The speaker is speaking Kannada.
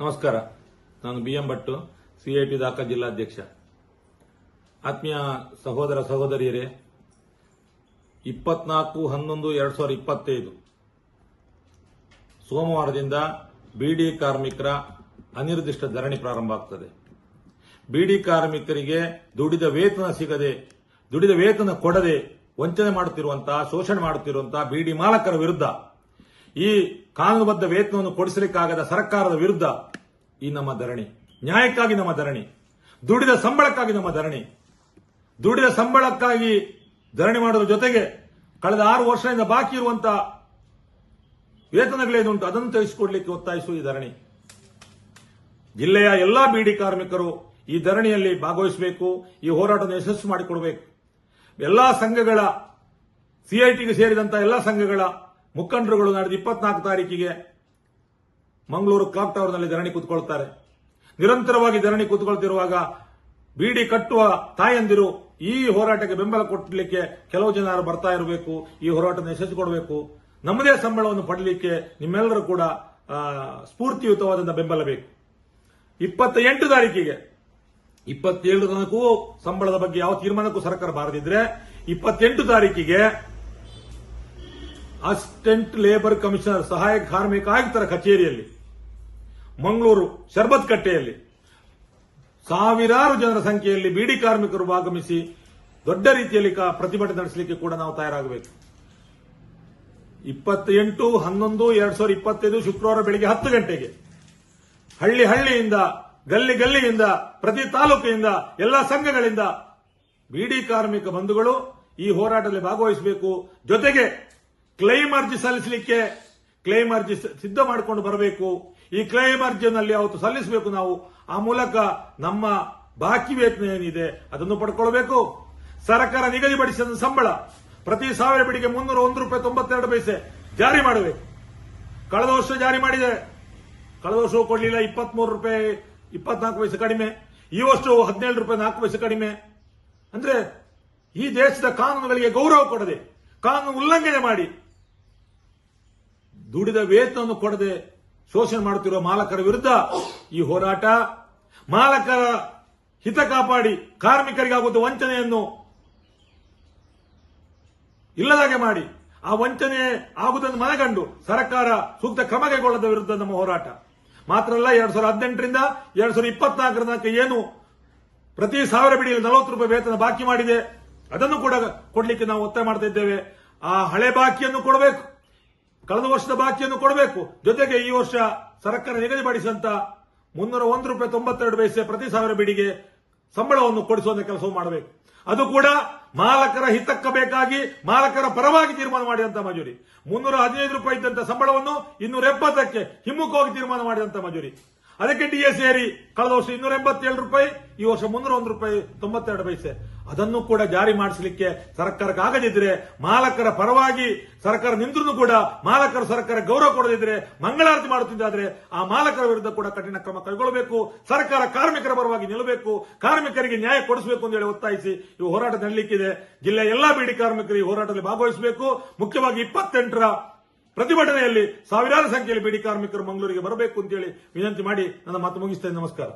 ನಮಸ್ಕಾರ. ನಾನು ಬಿ ಎಂ ಭಟ್ಟು ಸಿಐಟಿ ದಾಖಾ ಜಿಲ್ಲಾಧ್ಯಕ್ಷ. ಆತ್ಮೀಯ ಸಹೋದರ ಸಹೋದರಿಯರೇ, ಇಪ್ಪತ್ನಾಲ್ಕು ಹನ್ನೊಂದು ಎರಡ್ ಸಾವಿರದ ಇಪ್ಪತ್ತೈದು. ಸೋಮವಾರದಿಂದ ಬಿಡಿ ಕಾರ್ಮಿಕರ ಅನಿರ್ದಿಷ್ಟ ಧರಣಿ ಪ್ರಾರಂಭ ಆಗ್ತದೆ. ಬಿಡಿ ಕಾರ್ಮಿಕರಿಗೆ ದುಡಿದ ವೇತನ ಸಿಗದೆ, ದುಡಿದ ವೇತನ ಕೊಡದೆ ವಂಚನೆ ಮಾಡುತ್ತಿರುವಂತಹ, ಶೋಷಣೆ ಮಾಡುತ್ತಿರುವಂತಹ ಬಿಡಿ ಮಾಲಕರ ವಿರುದ್ಧ ಈ ಕಾನೂನುಬದ್ಧ ವೇತನವನ್ನು ಕೊಡಿಸಲಿಕ್ಕಾಗದ ಸರ್ಕಾರದ ವಿರುದ್ಧ ಈ ನಮ್ಮ ಧರಣಿ. ನ್ಯಾಯಕ್ಕಾಗಿ ನಮ್ಮ ಧರಣಿ. ದುಡಿದ ಸಂಬಳಕ್ಕಾಗಿ ನಮ್ಮ ಧರಣಿ. ದುಡಿದ ಸಂಬಳಕ್ಕಾಗಿ ಧರಣಿ ಮಾಡೋದ್ರ ಜೊತೆಗೆ ಕಳೆದ ಆರು ವರ್ಷದಿಂದ ಬಾಕಿ ಇರುವಂತಹ ವೇತನಗಳೇನುಂಟು ಅದನ್ನು ತೆಗೆಸಿಕೊಡ್ಲಿಕ್ಕೆ ಒತ್ತಾಯಿಸುವ ಈ ಧರಣಿ. ಜಿಲ್ಲೆಯ ಎಲ್ಲಾ ಬಿಡಿ ಕಾರ್ಮಿಕರು ಈ ಧರಣಿಯಲ್ಲಿ ಭಾಗವಹಿಸಬೇಕು, ಈ ಹೋರಾಟವನ್ನು ಯಶಸ್ಸು ಮಾಡಿಕೊಡಬೇಕು. ಎಲ್ಲಾ ಸಂಘಗಳ ಸಿಐಟಿಗೆ ಸೇರಿದಂತಹ ಎಲ್ಲಾ ಸಂಘಗಳ ಮುಖಂಡರುಗಳು ನಾಡಿದ ಇಪ್ಪತ್ನಾಲ್ಕು ತಾರೀಕಿಗೆ ಮಂಗಳೂರು ಕ್ಲಾಕ್ ಟವರ್ನಲ್ಲಿ ಧರಣಿ ಕೂತ್ಕೊಳ್ತಾರೆ. ನಿರಂತರವಾಗಿ ಧರಣಿ ಕೂತ್ಕೊಳ್ತಿರುವಾಗ ಬೀಡಿ ಕಟ್ಟುವ ತಾಯಂದಿರು ಈ ಹೋರಾಟಕ್ಕೆ ಬೆಂಬಲ ಕೊಟ್ಟಲಿಕ್ಕೆ ಕೆಲವು ಜನರು ಬರ್ತಾ ಇರಬೇಕು, ಈ ಹೋರಾಟವನ್ನು ಯಶಸ್ಸು ಕೊಡಬೇಕು ನಮ್ಮದೇ ಸಂಬಳವನ್ನು ಪಡಲಿಕ್ಕೆ ನಿಮ್ಮೆಲ್ಲರೂ ಕೂಡ ಸ್ಫೂರ್ತಿಯುತವಾದಂತಹ ಬೆಂಬಲ ಬೇಕು. ಇಪ್ಪತ್ತ ಎಂಟು ತಾರೀಕಿಗೆ, ಇಪ್ಪತ್ತೇಳು ತನಕೂ ಸಂಬಳದ ಬಗ್ಗೆ ಯಾವ ತೀರ್ಮಾನಕ್ಕೂ ಸರ್ಕಾರ ಬಾರದಿದ್ರೆ, ಇಪ್ಪತ್ತೆಂಟು ತಾರೀಕಿಗೆ ಅಸಿಸ್ಟೆಂಟ್ ಲೇಬರ್ ಕಮಿಷನರ್, ಸಹಾಯಕ ಕಾರ್ಮಿಕ ಆಯುಕ್ತರ ಕಚೇರಿಯಲ್ಲಿ. ಮಂಗಳೂರು ಶರ್ಬತ್ ಕಟ್ಟೆಯಲ್ಲಿ. ಸಾವಿರಾರು ಜನರ ಸಂಖ್ಯೆಯಲ್ಲಿ ಬೀಡಿ ಕಾರ್ಮಿಕರು ಆಗಮಿಸಿ ದೊಡ್ಡ ರೀತಿಯಲ್ಲಿ ಪ್ರತಿಭಟನೆ ನಡೆಸಲಿಕ್ಕೆ ಕೂಡ ನಾವು ತಯಾರಾಗಬೇಕು. ಇಪ್ಪತ್ತೆಂಟು, ಹನ್ನೊಂದು, ಎರಡ್ ಸಾವಿರದ ಇಪ್ಪತ್ತೈದು ಶುಕ್ರವಾರ ಬೆಳಿಗ್ಗೆ ಹತ್ತು ಗಂಟೆಗೆ ಹಳ್ಳಿ ಹಳ್ಳಿಯಿಂದ, ಗಲ್ಲಿ ಗಲ್ಲಿಯಿಂದ, ಪ್ರತಿ ತಾಲೂಕಿನಿಂದ, ಎಲ್ಲ ಸಂಘಗಳಿಂದ ಬೀಡಿ ಕಾರ್ಮಿಕ ಬಂಧುಗಳು ಈ ಹೋರಾಟದಲ್ಲಿ ಭಾಗವಹಿಸಬೇಕು. ಜೊತೆಗೆ ಕ್ಲೈಮ್ ಅರ್ಜಿ ಸಲ್ಲಿಸಲಿಕ್ಕೆ ಕ್ಲೈಮ್ ಅರ್ಜಿ ಸಿದ್ಧ ಮಾಡಿಕೊಂಡು ಬರಬೇಕು. ಈ ಕ್ಲೈಮ್ ಅರ್ಜಿಯಲ್ಲಿ ಅವತ್ತು ಸಲ್ಲಿಸಬೇಕು ನಾವು. ಆ ಮೂಲಕ ನಮ್ಮ ಬಾಕಿ ವೇತನ ಏನಿದೆ ಅದನ್ನು ಪಡ್ಕೊಳ್ಬೇಕು. ಸರ್ಕಾರ ನಿಗದಿಪಡಿಸಿದ ಸಂಬಳ ಪ್ರತಿ ಸಾವಿರ ಬಿಡಿಗೆ ಮುನ್ನೂರ ಒಂದು ರೂಪಾಯಿ ತೊಂಬತ್ತೆರಡು ಪೈಸೆ ಜಾರಿ ಮಾಡಬೇಕು. ಕಳೆದ ವರ್ಷ ಜಾರಿ ಮಾಡಿದೆ. ಕಳೆದ ವರ್ಷವೂ ಕೊಡಲಿಲ್ಲ ಇಪ್ಪತ್ಮೂರು ರೂಪಾಯಿ, ಇಪ್ಪತ್ನಾಲ್ಕು ಪೈಸೆ ಕಡಿಮೆ. ಈ ವರ್ಷವು ಹದಿನೇಳು ರೂಪಾಯಿ, ನಾಲ್ಕು ಪೈಸೆ ಕಡಿಮೆ. ಅಂದ್ರೆ ಈ ದೇಶದ ಕಾನೂನುಗಳಿಗೆ ಗೌರವ ಕೊಡದೆ ಕಾನೂನು ಉಲ್ಲಂಘನೆ ಮಾಡಿ ದುಡಿದ ವೇತನವನ್ನು ಕೊಡದೆ ಶೋಷಣೆ ಮಾಡುತ್ತಿರುವ ಮಾಲಕರ ವಿರುದ್ಧ ಈ ಹೋರಾಟ, ಮಾಲಕರ ಹಿತ ಕಾಪಾಡಿ ಕಾರ್ಮಿಕರಿಗಾಗುವ ವಂಚನೆಯನ್ನು ಇಲ್ಲದಾಗೆ ಮಾಡಿ, ಆ ವಂಚನೆ ಆಗುವುದನ್ನು ಮನಗಂಡು ಸರ್ಕಾರ ಸೂಕ್ತ ಕ್ರಮ ಕೈಗೊಳ್ಳದ ವಿರುದ್ಧ ನಮ್ಮ ಹೋರಾಟ. ಮಾತ್ರ ಅಲ್ಲ, ಎರಡ್ ಸಾವಿರದ ಹದಿನೆಂಟರಿಂದ ಎರಡ್ ಸಾವಿರದ ಇಪ್ಪತ್ನಾಲ್ಕರ ತನಕ ಏನು ಪ್ರತಿ ಸಾವಿರ ಬಿಡಿಯಲ್ಲಿ ನಲವತ್ತು ರೂಪಾಯಿ ವೇತನ ಬಾಕಿ ಮಾಡಿದೆ. ಅದನ್ನು ಕೂಡ ಕೊಡಲಿಕ್ಕೆ ನಾವು ಒತ್ತಾಯ ಮಾಡ್ತಾ ಇದ್ದೇವೆ. ಆ ಹಳೆ ಬಾಕಿಯನ್ನು ಕೊಡಬೇಕು. ಕಳೆದ ವರ್ಷದ ಬಾಕಿಯನ್ನು ಕೊಡಬೇಕು. ಜೊತೆಗೆ ಈ ವರ್ಷ ಸರ್ಕಾರ ನಿಗದಿಪಡಿಸಿದಂತ ಮುನ್ನೂರ ಒಂದು ರೂಪಾಯಿ ತೊಂಬತ್ತೆರಡು ಪೈಸೆ ಪ್ರತಿ ಸಾವಿರ ಬಿಡಿಗೆ ಸಂಬಳವನ್ನು ಕೊಡಿಸುವಂತ ಕೆಲಸ ಮಾಡಬೇಕು. ಅದು ಕೂಡ ಮಾಲಕರ ಹಿತಕ್ಕ ಬೇಕಾಗಿ, ಮಾಲಕರ ಪರವಾಗಿ ತೀರ್ಮಾನ ಮಾಡಿದಂತ ಮಜೂರಿ. ಮುನ್ನೂರ ಹದಿನೈದು ರೂಪಾಯಿ ಇದ್ದಂತ ಸಂಬಳವನ್ನು ಇನ್ನೂರ ಎಪ್ಪತ್ತಕ್ಕೆ ಹಿಮ್ಮುಖವಾಗಿ ತೀರ್ಮಾನ ಮಾಡಿದಂತ ಮಜೂರಿ. ಅದಕ್ಕೆ ಡಿಎ ಸೇರಿ ಕಳೆದ ವರ್ಷ ಇನ್ನೂರ ಎಂಬತ್ತೇಳು ರೂಪಾಯಿ, ಈ ವರ್ಷ ಮುನ್ನೂರ ಒಂದು ರೂಪಾಯಿ, ತೊಂಬತ್ತೆರಡು ಪೈಸೆ. ಅದನ್ನು ಕೂಡ ಜಾರಿ ಮಾಡಿಸಲಿಕ್ಕೆ ಸರ್ಕಾರಕ್ಕೆ ಆಗದಿದ್ರೆ ಮಾಲಕರ ಪರವಾಗಿ ಸರ್ಕಾರ ನಿಂತರೂ ಕೂಡ ಮಾಲಕರು ಸರ್ಕಾರ ಗೌರವ ಕೊಡದಿದ್ರೆ, ಮಂಗಳಾರತಿ ಮಾಡುತ್ತಿದ್ದಾದ್ರೆ, ಆ ಮಾಲಕರ ವಿರುದ್ಧ ಕೂಡ ಕಠಿಣ ಕ್ರಮ ಕೈಗೊಳ್ಳಬೇಕು. ಸರ್ಕಾರ ಕಾರ್ಮಿಕರ ಪರವಾಗಿ ನಿಲ್ಲಬೇಕು. ಕಾರ್ಮಿಕರಿಗೆ ನ್ಯಾಯ ಕೊಡಿಸಬೇಕು ಅಂತ ಹೇಳಿ ಒತ್ತಾಯಿಸಿ ಈ ಹೋರಾಟ ನಡಲಿಕ್ಕಿದೆ. ಜಿಲ್ಲೆಯ ಎಲ್ಲಾ ಬೀಡಿ ಕಾರ್ಮಿಕರು ಈ ಹೋರಾಟದಲ್ಲಿ ಭಾಗವಹಿಸಬೇಕು. ಮುಖ್ಯವಾಗಿ ಇಪ್ಪತ್ತೆಂಟರ ಪ್ರತಿಭಟನೆಯಲ್ಲಿ ಸಾವಿರಾರು ಸಂಖ್ಯೆಯಲ್ಲಿ ಬೀಡಿ ಕಾರ್ಮಿಕರು ಮಂಗಳೂರಿಗೆ ಬರಬೇಕು ಅಂತೇಳಿ ವಿನಂತಿ ಮಾಡಿ ನನ್ನ ಮಾತು ಮುಗಿಸ್ತೇನೆ. ನಮಸ್ಕಾರ.